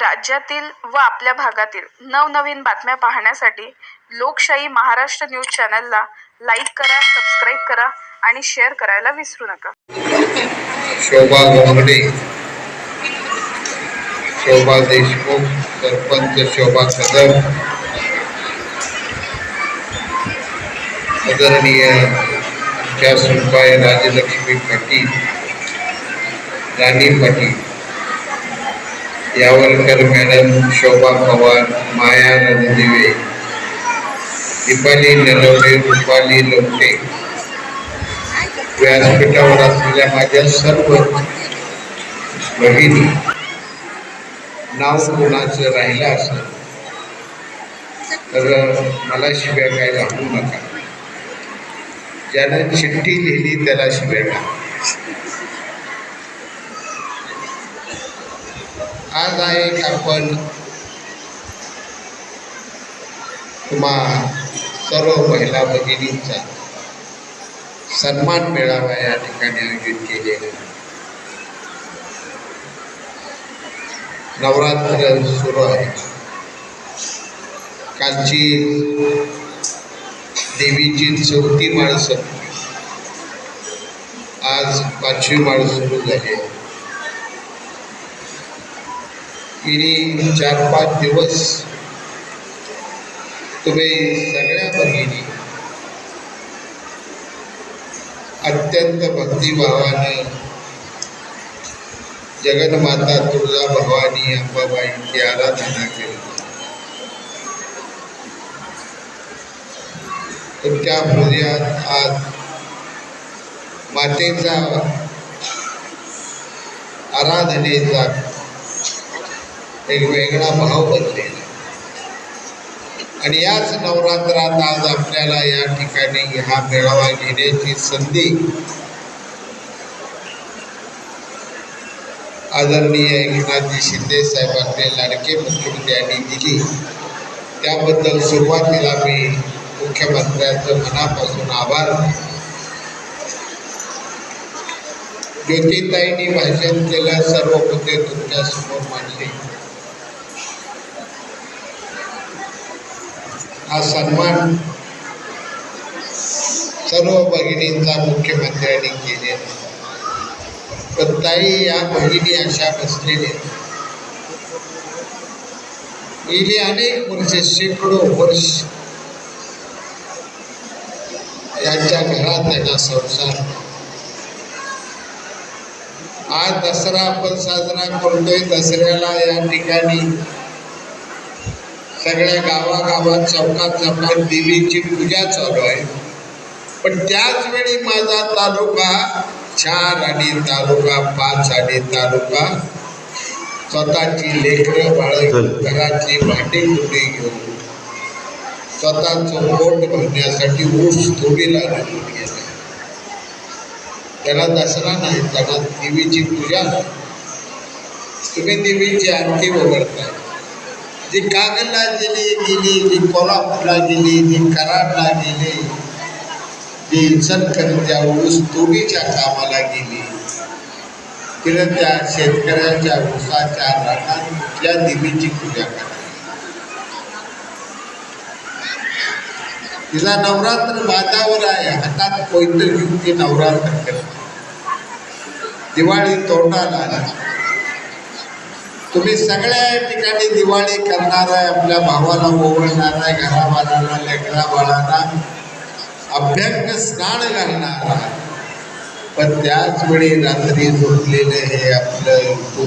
राज्यातील व आपल्या भागातील नवनवीन बातम्या पाहण्यासाठी लोकशाही महाराष्ट्र न्यूज चॅनलला लाईक करा सबस्क्राईब करा आणि शेअर करायला विसरू नका. शोभा गोंगडे शोभा देशमुख सरपंच शोभा सदर. आदरणीय आमच्या सुनबाई राजलक्ष्मी पाटील राणी पाटील. यावलकर मॅडम शोभा पवार माया रणदिवे दीपाली नलवडे रुपाली लोटे. व्यासपीठावर असलेल्या माझ्या सर्व बहिणी नाव कोणाचं राहिलं असेल तर मला शिव्या काय घालू नका. ज्यानं चिठ्ठी लिहिली त्याला शिव्या घाला आज आहे आपण तुम्हा सर्व महिला भगिनींचा सन्मान मेळावा या ठिकाणी आयोजित केलेला नवरात्र सुरू आहे. कालची देवीची चौथी माळ संपली आज पाचवी माळ सुरू झाली आहे. गेली चार पाच दिवस तुम्ही सगळ्या भगिनी अत्यंत भक्तिभावानं जगन्माता तुळजा भवानी अंबाबाईची आराधना केली. तुमच्या हृदयात आज मातेचा आराधनेचा एक वेगळा भाव बनलेला आणि याच आज आपल्याला या ठिकाणी हा मेळावा घेण्याची संधी आदरणीय एकनाथजी शिंदे साहेबांनी, लाडके मुख्यमंत्र्यांनी दिली. त्याबद्दल सुरुवातीला मी मुख्यमंत्र्यांचं मनापासून आभार. ज्योतिताईंनी भाषण केलं, सर्व मुद्दे तुमच्या समोर मांडले. हा सन्मान सर्व भगिनींचा मुख्यमंत्र्यांनी केलेला पण ताई या भगिनी अशा बसलेल्या गेली अनेक वर्ष शेकडो वर्ष यांच्या घरात त्यांना संसार आज दसरा आपण साजरा करतोय दसऱ्याला या ठिकाणी सगळ्या गावागावात चौकात चौकात देवीची पूजा चालू आहे. पण त्याच वेळी माझा तालुका चार आणि तालुका पाच आणि तालुका स्वतःची लेकरं बाळ घरातली भांडी कुठे घेऊन स्वतःचं पोट भरण्यासाठी ऊस तोडीला गेला. त्याला दसरा नाही त्याला देवीची पूजा. नाही. तुम्ही देवीची आरती वगळताय ती कागलला गेली गेली ती कोल्हापूरला गेली ती कराडला गेली जी इचलकरंजा ऊस तोडीच्या कामाला गेली तिला त्या शेतकऱ्याच्या ऊसाच्या रानात कुठल्या देवीची पूजा करा तिला नवरात्र बाजावर आहे हातात कोयतं घेऊन ती नवरात्र करते दिवाळी तोंडाला आला तुम्ही सगळ्या ठिकाणी दिवाळी करणार आहे आपल्या भावाला ओवळणार आहे घराबाळाला लेकरा बाळाला अभ्यंग स्नान घालणार आहे. पण त्याच वेळी रात्री झोपलेलं हे आपलं